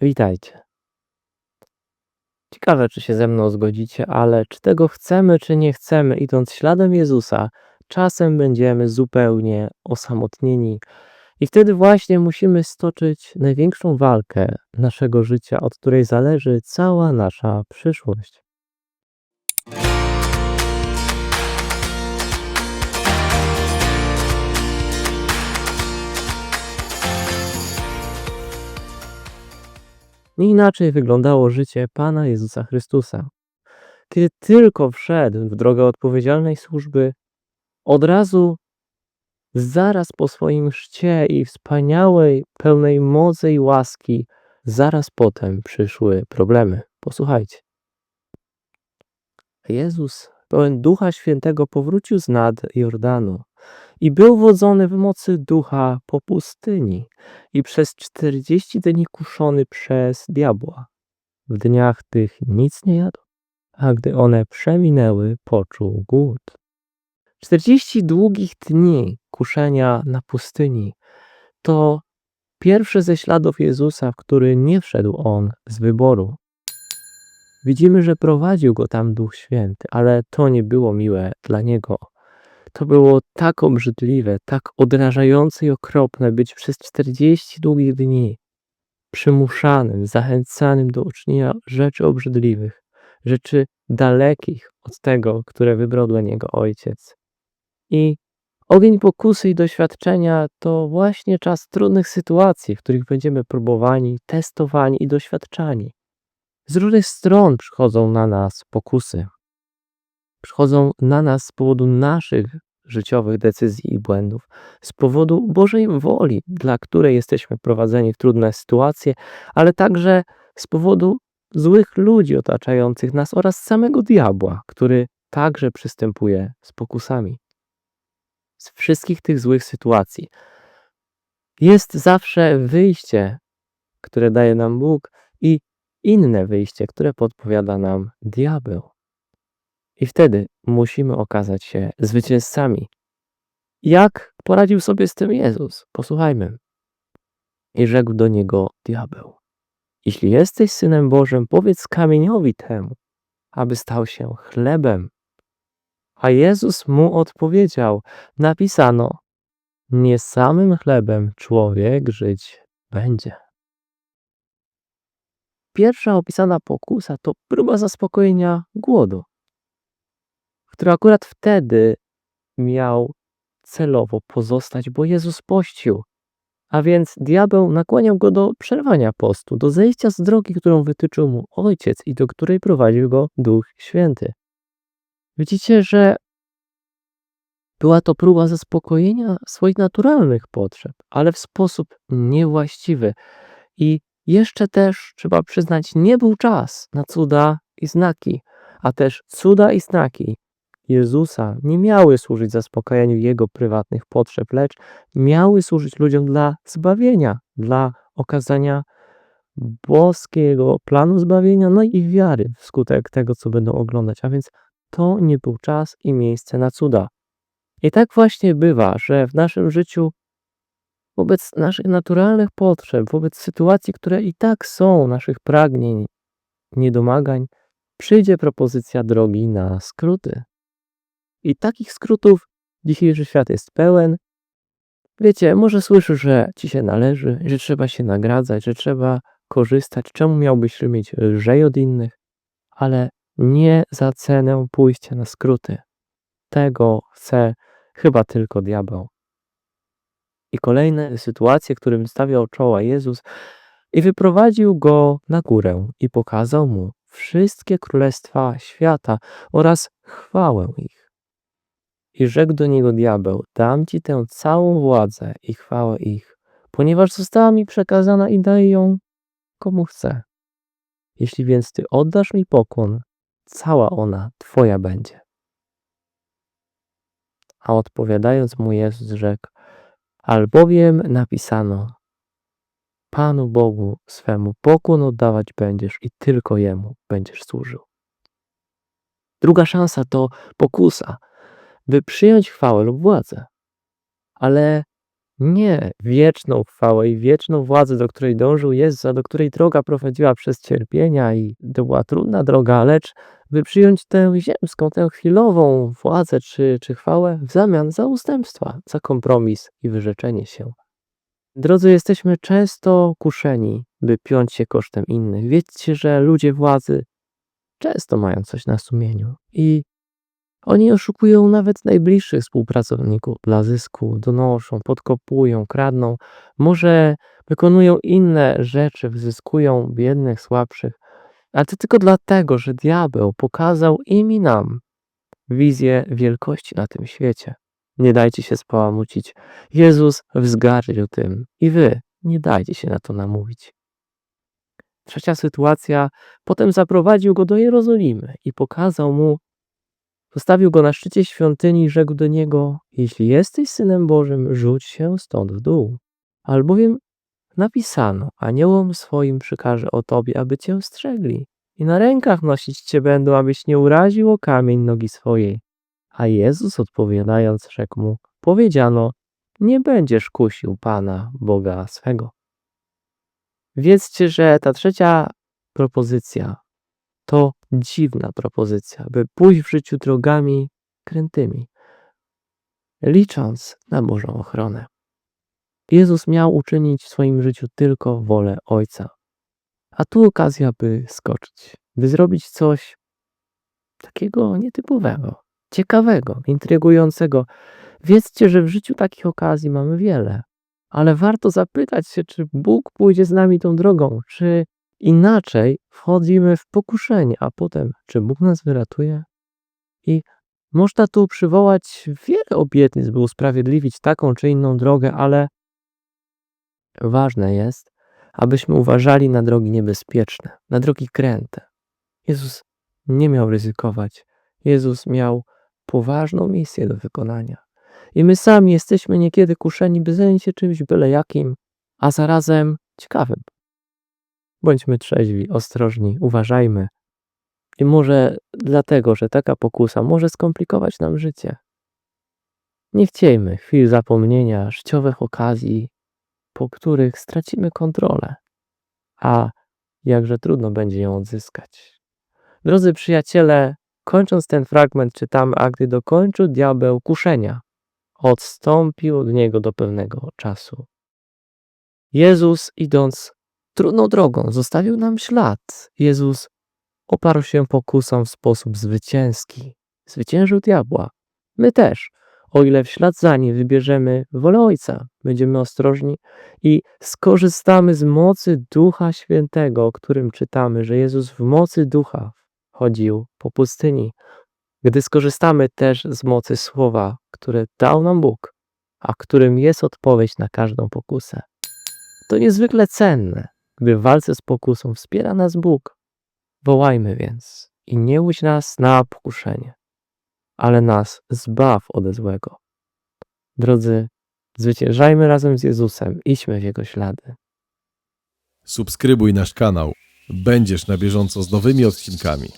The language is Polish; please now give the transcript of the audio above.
Witajcie. Ciekawe, czy się ze mną zgodzicie, ale czy tego chcemy, czy nie chcemy, idąc śladem Jezusa, czasem będziemy zupełnie osamotnieni. I wtedy właśnie musimy stoczyć największą walkę naszego życia, od której zależy cała nasza przyszłość. Nie inaczej wyglądało życie Pana Jezusa Chrystusa. Kiedy tylko wszedł w drogę odpowiedzialnej służby, od razu, zaraz po swoim chrzcie i wspaniałej, pełnej mocy i łaski, zaraz potem przyszły problemy. Posłuchajcie. Jezus, pełen Ducha Świętego, powrócił z nad Jordanu i był wodzony w mocy Ducha po pustyni i przez czterdzieści dni kuszony przez diabła. W dniach tych nic nie jadł, a gdy one przeminęły, poczuł głód. Czterdzieści długich dni kuszenia na pustyni to pierwszy ze śladów Jezusa, w który nie wszedł On z wyboru. Widzimy, że prowadził go tam Duch Święty, ale to nie było miłe dla niego. To było tak obrzydliwe, tak odrażające i okropne być przez 40 długich dni przymuszanym, zachęcanym do uczynienia rzeczy obrzydliwych, rzeczy dalekich od tego, które wybrał dla niego ojciec. I ogień pokusy i doświadczenia to właśnie czas trudnych sytuacji, w których będziemy próbowani, testowani i doświadczani. Z różnych stron przychodzą na nas pokusy. Przychodzą na nas z powodu naszych życiowych decyzji i błędów, z powodu Bożej woli, dla której jesteśmy prowadzeni w trudne sytuacje, ale także z powodu złych ludzi otaczających nas oraz samego diabła, który także przystępuje z pokusami. Z wszystkich tych złych sytuacji jest zawsze wyjście, które daje nam Bóg i inne wyjście, które podpowiada nam diabeł. I wtedy musimy okazać się zwycięzcami. Jak poradził sobie z tym Jezus? Posłuchajmy. I rzekł do niego diabeł: Jeśli jesteś synem Bożym, powiedz kamieniowi temu, aby stał się chlebem. A Jezus mu odpowiedział: Napisano: Nie samym chlebem człowiek żyć będzie. Pierwsza opisana pokusa to próba zaspokojenia głodu, który akurat wtedy miał celowo pozostać, bo Jezus pościł. A więc diabeł nakłaniał go do przerwania postu, do zejścia z drogi, którą wytyczył mu Ojciec i do której prowadził go Duch Święty. Widzicie, że była to próba zaspokojenia swoich naturalnych potrzeb, ale w sposób niewłaściwy. I jeszcze też, trzeba przyznać, nie był czas na cuda i znaki, a też cuda i znaki Jezusa nie miały służyć zaspokajaniu Jego prywatnych potrzeb, lecz miały służyć ludziom dla zbawienia, dla okazania boskiego planu zbawienia, no i wiary wskutek tego, co będą oglądać. A więc to nie był czas i miejsce na cuda. I tak właśnie bywa, że w naszym życiu wobec naszych naturalnych potrzeb, wobec sytuacji, które i tak są, naszych pragnień, niedomagań, przyjdzie propozycja drogi na skróty. I takich skrótów dzisiejszy świat jest pełen. Wiecie, może słyszysz, że ci się należy, że trzeba się nagradzać, że trzeba korzystać. Czemu miałbyś mieć lżej od innych? Ale nie za cenę pójścia na skróty. Tego chce chyba tylko diabeł. I kolejne sytuacje, którym stawiał czoła Jezus, i wyprowadził go na górę i pokazał mu wszystkie królestwa świata oraz chwałę ich. I rzekł do niego diabeł: Dam ci tę całą władzę i chwałę ich, ponieważ została mi przekazana i daję ją komu chcę. Jeśli więc ty oddasz mi pokłon, cała ona twoja będzie. A odpowiadając mu Jezus rzekł: Albowiem napisano: Panu Bogu swemu pokłon oddawać będziesz i tylko Jemu będziesz służył. Druga szansa to pokusa, by przyjąć chwałę lub władzę. Ale Nie wieczną chwałę i wieczną władzę, do której dążył Jezus, a do której droga prowadziła przez cierpienia i to była trudna droga, lecz by przyjąć tę ziemską, tę chwilową władzę czy, czy chwałę w zamian za ustępstwa, za kompromis i wyrzeczenie się. Drodzy, jesteśmy często kuszeni, by piąć się kosztem innych. Wiedzcie, że ludzie władzy często mają coś na sumieniu i oni oszukują nawet najbliższych współpracowników dla zysku, donoszą, podkopują, kradną, może wykonują inne rzeczy, wyzyskują biednych, słabszych, ale to tylko dlatego, że diabeł pokazał im i nam wizję wielkości na tym świecie. Nie dajcie się spałamucić. Jezus wzgardził tym i wy nie dajcie się na to namówić. Trzecia sytuacja. Potem zaprowadził go do Jerozolimy i pokazał mu, postawił go na szczycie świątyni i rzekł do niego: Jeśli jesteś synem Bożym, rzuć się stąd w dół. Albowiem napisano: Aniołom swoim przykaże o tobie, aby cię strzegli, i na rękach nosić cię będą, abyś nie uraził o kamień nogi swojej. A Jezus odpowiadając, rzekł mu: Powiedziano: Nie będziesz kusił Pana, Boga swego. Wiedzcie, że ta trzecia propozycja to dziwna propozycja, by pójść w życiu drogami krętymi, licząc na Bożą ochronę. Jezus miał uczynić w swoim życiu tylko wolę Ojca. A tu okazja, by skoczyć, by zrobić coś takiego nietypowego, ciekawego, intrygującego. Wiedzcie, że w życiu takich okazji mamy wiele, ale warto zapytać się, czy Bóg pójdzie z nami tą drogą, czy inaczej wchodzimy w pokuszenie, a potem, czy Bóg nas wyratuje? I można tu przywołać wiele obietnic, by usprawiedliwić taką czy inną drogę, ale ważne jest, abyśmy uważali na drogi niebezpieczne, na drogi kręte. Jezus nie miał ryzykować. Jezus miał poważną misję do wykonania. I my sami jesteśmy niekiedy kuszeni, by zająć się czymś byle jakim, a zarazem ciekawym. Bądźmy trzeźwi, ostrożni, uważajmy. I może dlatego, że taka pokusa może skomplikować nam życie. Nie chciejmy chwil zapomnienia, życiowych okazji, po których stracimy kontrolę, a jakże trudno będzie ją odzyskać. Drodzy przyjaciele, kończąc ten fragment, czytamy, a gdy dokończył diabeł kuszenia, odstąpił od niego do pewnego czasu. Jezus, idąc trudną drogą, zostawił nam ślad. Jezus oparł się pokusom w sposób zwycięski. Zwyciężył diabła. My też, o ile w ślad za nim wybierzemy wolę Ojca, będziemy ostrożni i skorzystamy z mocy Ducha Świętego, o którym czytamy, że Jezus w mocy Ducha chodził po pustyni. Gdy skorzystamy też z mocy Słowa, które dał nam Bóg, a którym jest odpowiedź na każdą pokusę. To niezwykle cenne, gdy w walce z pokusą wspiera nas Bóg. Wołajmy więc i nie łudź nas na pokuszenie, ale nas zbaw ode złego. Drodzy, zwyciężajmy razem z Jezusem, idźmy w Jego ślady. Subskrybuj nasz kanał. Będziesz na bieżąco z nowymi odcinkami.